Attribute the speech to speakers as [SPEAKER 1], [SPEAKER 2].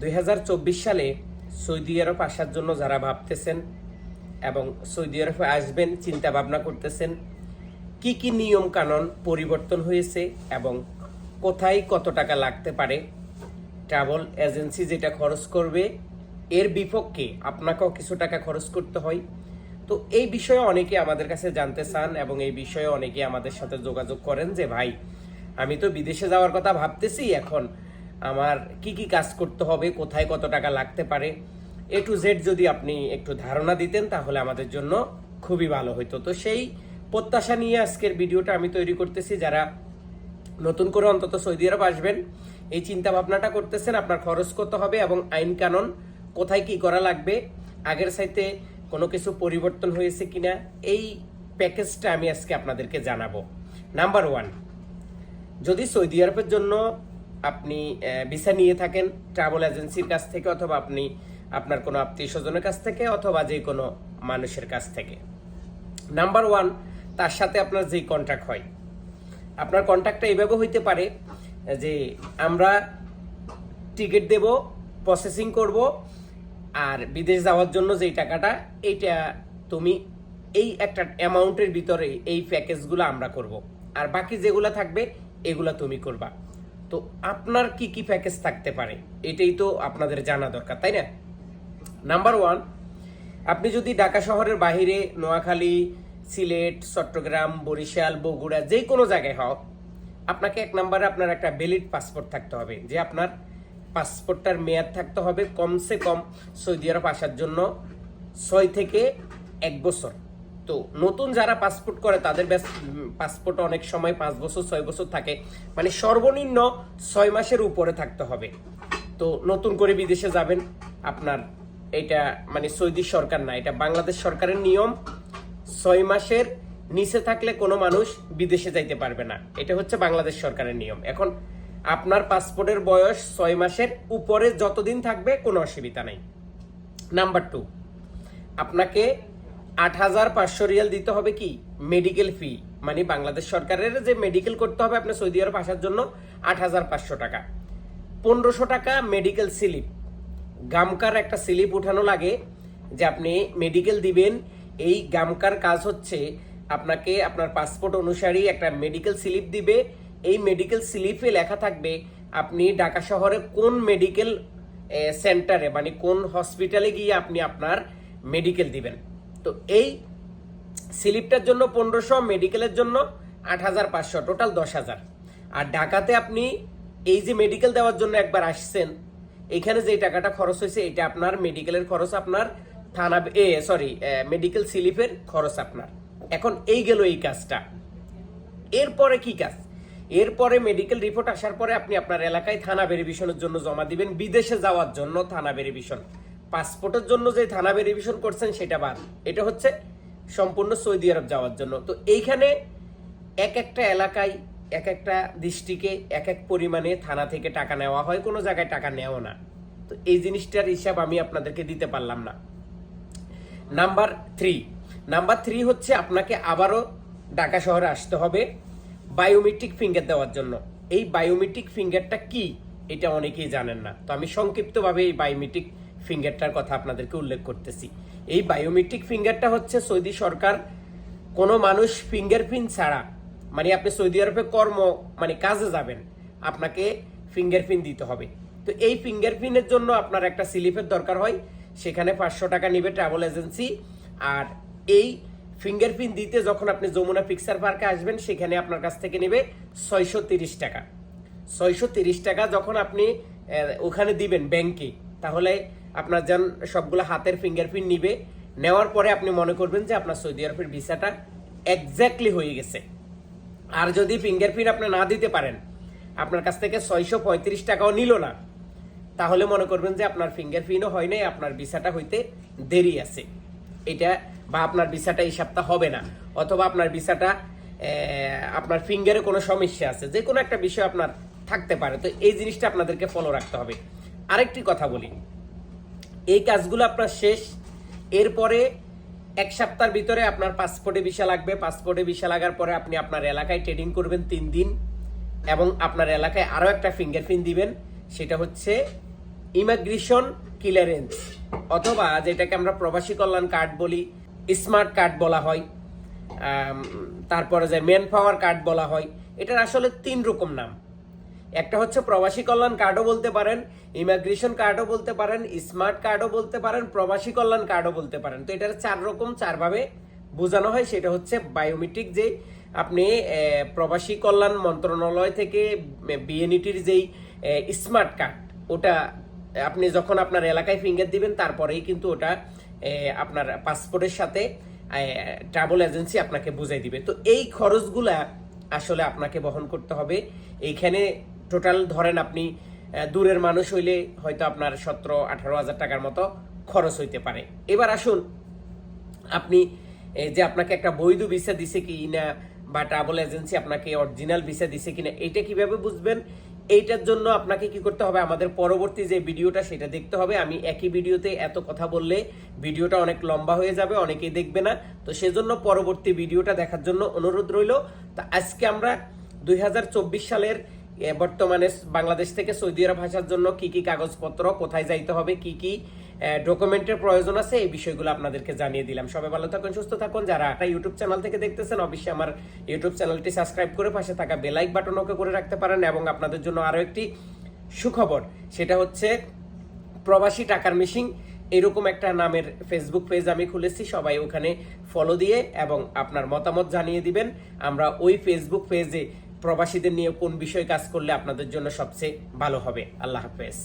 [SPEAKER 1] দুই হাজার চব্বিশ সালে সৌদি আরব আসার জন্য যারা ভাবতেছেন এবং সৌদি আরবে আসবেন চিন্তা ভাবনা করতেছেন, কি কি নিয়ম কানুন পরিবর্তন হয়েছে এবং কোথায় কত টাকা লাগতে পারে, ট্রাভেল এজেন্সি যেটা খরচ করবে, এর বিপক্ষে আপনাকেও কিছু টাকা খরচ করতে হয়। তো এই বিষয়ে অনেকে আমাদের কাছে জানতে চান এবং এই বিষয়ে অনেকে আমাদের সাথে যোগাযোগ করেন যে, ভাই, আমি তো বিদেশে যাওয়ার কথা ভাবতেছি, এখন আমার কি কি কাজ করতে হবে, কোথায় কত টাকা লাগতে পারে এ টু জেড যদি আপনি একটু ধারণা দিতেন তাহলে আমাদের জন্য খুবই ভালো হতো তো সেই প্রত্যাশা নিয়ে আজকের ভিডিওটা আমি তৈরি করতেছি। যারা নতুন করে অন্তত সৌদি আরব আসবেন, এই চিন্তা ভাবনাটা করতেছেন, আপনার খরচ কত হবে এবং আইন কানুন কোথায় কি করা লাগবে, আগের সাইতে কোনো কিছু পরিবর্তন হয়েছে কিনা, এই প্যাকেজটা আমি আজকে আপনাদেরকে জানাব। নাম্বার ওয়ান যদি সৌদি আরবের জন্য আপনি ভিসা নিয়ে থাকেন ট্রাভেল এজেন্সির কাছ থেকে অথবা আপনি আপনার কোনো আত্মীয় স্বজনের কাছ থেকে অথবা যে কোনো মানুষের কাছ থেকে। নাম্বার ওয়ান তার সাথে আপনার যেই কন্ট্যাক্ট হয়। আপনার কন্ট্যাক্টটা এইভাবে হইতে পারে যে আমরা টিকিট দেব প্রসেসিং করব আর বিদেশ যাওয়ার জন্য যেই টাকাটা, এইটা তুমি এই একটা অ্যামাউন্টের ভিতরে এই প্যাকেজগুলো আমরা করব। আর বাকি যেগুলো থাকবে, এগুলো তুমি করবা। তো আপনার কি কি প্যাকেজ থাকতে পারে? এটাই তো আপনাদের জানা দরকার, তাই না? নাম্বার ওয়ান আপনি যদি ঢাকা শহরের বাইরে নোয়াখালী, সিলেট, চট্টগ্রাম, বরিশাল, বগুড়া, যে কোনো জায়গায় হোক আপনাকে এক নম্বরে আপনার একটা ভ্যালিড পাসপোর্ট থাকতে হবে। যে আপনার পাসপোর্টটার মেয়াদ থাকতে হবে কমসে কম সৌদি আরব আসার জন্য ছয় থেকে এক বছর। তো নতুন যারা পাসপোর্ট করে, তাদের পাসপোর্ট অনেক সময় পাঁচ বছর, ছয় বছর থাকে। মানে সর্বনিম্ন ছয় মাসের উপরে থাকতে হবে। তো নতুন করে বিদেশে যাবেন, আপনার এটা মানে সৌদি সরকার না, এটা বাংলাদেশ সরকারের নিয়ম। ছয় মাসের নিচে থাকলে কোনো মানুষ বিদেশে যাইতে পারবে না। এটা হচ্ছে বাংলাদেশ সরকারের নিয়ম। এখন আপনার পাসপোর্টের বয়স ছয় মাসের উপরে যতদিন থাকবে, কোনো অসুবিধা নেই। নাম্বার টু আপনাকে আট হাজার পাঁচশো রিয়াল দিতে হবে কি? মেডিকেল ফি মানে বাংলাদেশ সরকারের যে মেডিকেল করতে হবে আপনার সৌদি আরব আসার জন্য আট হাজার পাঁচশো টাকা। পনেরোশো টাকা মেডিকেল স্লিপ গামকার একটা স্লিপ উঠানো লাগে যে আপনি মেডিকেল দিবেন। এই গামকার কাজ হচ্ছে আপনাকে আপনার পাসপোর্ট অনুসারী একটা মেডিকেল স্লিপ দিবে। এই মেডিকেল স্লিপে লেখা থাকবে আপনি ঢাকা শহরে কোন মেডিকেল সেন্টারে মানে কোন হসপিটালে গিয়ে আপনি আপনার মেডিকেল দিবেন। তো এই স্লিপটার জন্য পনেরোশো মেডিকেলের জন্য আট হাজার পাঁচশো টোটাল দশ হাজার। আর ঢাকাতে আপনি এই যে মেডিকেল দেওয়ার জন্য একবার আসছেন, এখানে যে টাকাটা খরচ হয়েছে, এটা আপনার মেডিকেলের খরচ আপনার থানা, এ সরি মেডিকেল স্লিপের খরচ আপনার। এখন এই গেল এই কাজটা। এরপরে কি কাজ? এরপরে মেডিকেল রিপোর্ট আসার পরে আপনি আপনার এলাকায় থানা ভেরিফিকেশনের জন্য জমা দিবেন, বিদেশে যাওয়ার জন্য থানা ভেরিফিকেশন পাসপোর্টের জন্য যে থানা ভেরিফিকেশন করছেন সেটা বাদ। এটা হচ্ছে সম্পূর্ণ সৌদি আরব যাওয়ার জন্য। তো এইখানে এক একটা এলাকায়, এক একটা ডিস্ট্রিক্টে এক এক পরিমাণে থানা থেকে টাকা নেওয়া হয়, কোনো জায়গায় টাকা নেওয়া না। তো এই জিনিসটার হিসাব আমি আপনাদেরকে দিতে পারলাম না। নাম্বার থ্রি নাম্বার থ্রি হচ্ছে আপনাকে আবারও ঢাকা শহরে আসতে হবে বায়োমেট্রিক ফিঙ্গার দেওয়ার জন্য। এই বায়োমেট্রিক ফিঙ্গারটা কি? এটা অনেকেই জানেন না। তো আমি সংক্ষিপ্তভাবে এই বায়োমেট্রিক ফিঙ্গারটার কথা আপনাদেরকে উল্লেখ করতেছি। এই বায়োমেট্রিক ফিঙ্গারটা হচ্ছে সৌদি সরকার কোনো মানুষ ফিঙ্গারপ্রিন্ট ছাড়া মানে আপনি সৌদি আরবে কর্ম মানে কাজে যাবেন, আপনাকে ফিঙ্গারপ্রিন্ট দিতে হবে। তো এই ফিঙ্গারপ্রিন্টের জন্য আপনার একটা স্লিপের দরকার হয়, সেখানে পাঁচশো টাকা নিবে ট্রাভেল এজেন্সি আর এই ফিঙ্গারপ্রিন্ট দিতে যখন আপনি যমুনা পিকচার পার্কে আসবেন, সেখানে আপনার কাছ থেকে নেবে ছয়শো তিরিশ টাকা। ছয়শো তিরিশ টাকা যখন আপনি ওখানে দিবেন ব্যাংকে তাহলে আপনার যান সবগুলো হাতের ফিঙ্গারপ্রিন্ট নিবে, নেওয়ার পরে আপনি মনে করবেন যে আপনার সৌদি আরবের ভিসাটা এক্স্যাক্টলি হয়ে গেছে। আর যদি ফিঙ্গারপ্রিন্ট আপনি না দিতে পারেন, আপনার কাছ থেকে ছয়শো পঁয়ত্রিশ টাকাও নিল না, তাহলে মনে করবেন যে আপনার ফিঙ্গারপ্রিন্টও হয় নাই, আপনার ভিসাটা হইতে দেরি আছে। এটা বা আপনার ভিসাটা এই সপ্তাহ হবে না, অথবা আপনার ভিসাটা আপনার ফিঙ্গারে কোনো সমস্যা আছে, যে কোনো একটা বিষয় আপনার থাকতে পারে। তো এই জিনিসটা আপনাদেরকে ফলো রাখতে হবে। আরেকটি কথা বলি। এই কাজগুলো আপনার শেষ। এরপরে এক সপ্তাহের ভিতরে আপনার পাসপোর্টে ভিসা লাগবে। পাসপোর্টে ভিসা লাগার পরে আপনি আপনার এলাকায় ট্রেডিং করবেন তিন দিন এবং আপনার এলাকায় আরও একটা ফিঙ্গারপ্রিন্ট দিবেন। সেটা হচ্ছে ইমিগ্রেশন ক্লিয়ারেন্স অথবা যেটাকে আমরা প্রবাসী কল্যাণ কার্ড বলি স্মার্ট কার্ড বলা হয় তারপরে যে ম্যান পাওয়ার কার্ড বলা হয়, এটার আসলে তিন রকম নাম। একটা হচ্ছে প্রবাসী কল্যাণ কার্ডও বলতে পারেন ইমিগ্রেশন কার্ডও বলতে পারেন স্মার্ট কার্ডও বলতে পারেন, প্রবাসী কল্যাণ কার্ডও বলতে পারেন। তো এটার চার রকম, চারভাবে বোঝানো হয়, সেটা হচ্ছে বায়োমেট্রিক যে আপনি প্রবাসী কল্যাণ মন্ত্রণালয় থেকে বিএনইটির যেই স্মার্ট কার্ড ওটা আপনি যখন আপনার এলাকায় ফিঙ্গার দিবেন, তারপরেই কিন্তু ওটা আপনার পাসপোর্টের সাথে ট্রাভেল এজেন্সি আপনাকে বুঝাই দিবে। তো এই খরচগুলা আসলে আপনাকে বহন করতে হবে। এইখানে টোটাল ধরেন আপনি দূরের মানুষ হইলে হয়তো আপনার সতেরো, আঠারো হাজার টাকার মতো খরচ হইতে পারে। এবার আসুন, আপনি যে আপনাকে একটা বৈধ ভিসা দিছে কি না বা ট্রাভেল এজেন্সি আপনাকে অরিজিনাল ভিসা দিছে কিনা, এটা কীভাবে বুঝবেন? এইটার জন্য আপনাকে কি করতে হবে? আমাদের পরবর্তী যে ভিডিওটা, সেটা দেখতে হবে। আমি একই ভিডিওতে এত কথা বললে ভিডিওটা অনেক লম্বা হয়ে যাবে, অনেকেই দেখবে না। তো সেজন্য পরবর্তী ভিডিওটা দেখার জন্য অনুরোধ রইল। তো আজকে আমরা দুই হাজার চব্বিশ সালের বর্তমানে বাংলাদেশ থেকে সৌদি আরব আসার জন্য কি কি কাগজপত্র, কোথায় যাইতে হবে, কি কি ডকুমেন্টের প্রয়োজন আছে, এই বিষয়গুলো আপনাদেরকে জানিয়ে দিলাম। সবাই ভালো থাকুন, সুস্থ থাকুন। যারা একটা ইউটিউব চ্যানেল থেকে দেখতেছেন, অবশ্যই আমার ইউটিউব চ্যানেলটি সাবস্ক্রাইব করে পাশে থাকা বেলাইক বাটন ওকে করে রাখতে পারেন এবং আপনাদের জন্য আরও একটি সুখবর, সেটা হচ্ছে প্রবাসী টাকার মিশিং এরকম একটা নামের ফেসবুক পেজ আমি খুলেছি, সবাই ওখানে ফলো দিয়ে এবং আপনার মতামত জানিয়ে দিবেন। আমরা ওই ফেসবুক পেজে প্রবাসীদের নিয়ে কোন বিষয়ে কাজ করলে আপনাদের জন্য সবচেয়ে ভালো হবে? আল্লাহ হাফেজ।